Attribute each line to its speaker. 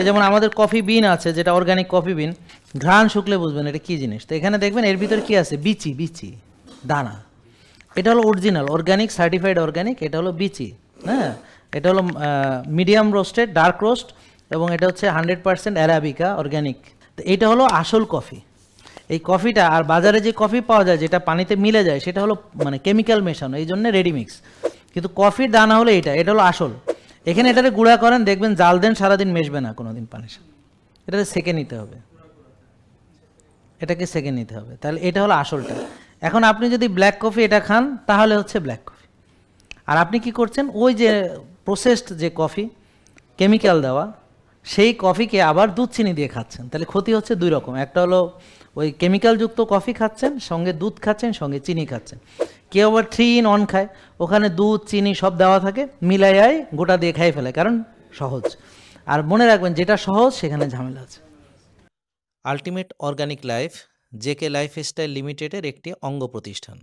Speaker 1: এই যেমন আমাদের কফি বিন আছে, যেটা অর্গানিক কফি বিন ঘ্রাণ শুকলে বুঝবেন এটা কি জিনিস। তো এখানে দেখবেন এর ভিতরে কি আছে? বিচি বিচি, দানা। এটা হলো অরিজিনাল অর্গানিক সার্টিফাইড অর্গানিক এটা হলো বিচি হ্যাঁ? এটা হলো মিডিয়াম রোস্টেড ডার্ক রোস্ট এবং এটা হচ্ছে হান্ড্রেড পার্সেন্ট অ্যারাবিকা অর্গানিক তো এটা হলো আসল কফি এই কফিটা আর বাজারে যে কফি পাওয়া যায়, যেটা পানিতে মিলে যায়, সেটা হলো মানে কেমিক্যাল মেশানো, এই জন্য রেডিমিক্স কিন্তু কফির দানা হলো এটা এটা হলো আসল। এখানে এটাতে গুঁড়া করেন, দেখবেন জাল দেন, সারাদিন মেশবে না কোনো দিন পানির সাথে। এটাতে সেকে নিতে হবে। এটাকে সেকে নিতে হবে। তাহলে এটা হলো আসলটা। এখন আপনি যদি ব্ল্যাক কফি এটা খান, তাহলে হচ্ছে ব্ল্যাক কফি আর আপনি কি করছেন? ওই যে প্রসেসড যে কফি কেমিক্যাল দেওয়া সেই কফিকে আবার দুধ চিনি দিয়ে খাচ্ছেন। তাহলে ক্ষতি হচ্ছে দুই রকম। একটা হলো ওই কেমিক্যালযুক্ত কফি খাচ্ছেন, সঙ্গে দুধ খাচ্ছেন, সঙ্গে চিনি খাচ্ছেন। কেউ আবার থ্রি ইন অন খায়। ওখানে দুধ, চিনি সব দেওয়া থাকে মিলাইয়াই গোটা দিয়ে খাই ফেলে, কারণ সহজ। আর মনে রাখবেন, যেটা সহজ, সেখানে ঝামেলা আছে। Ultimate organic life, JK life style লিমিটেডের একটি অঙ্গ প্রতিষ্ঠান।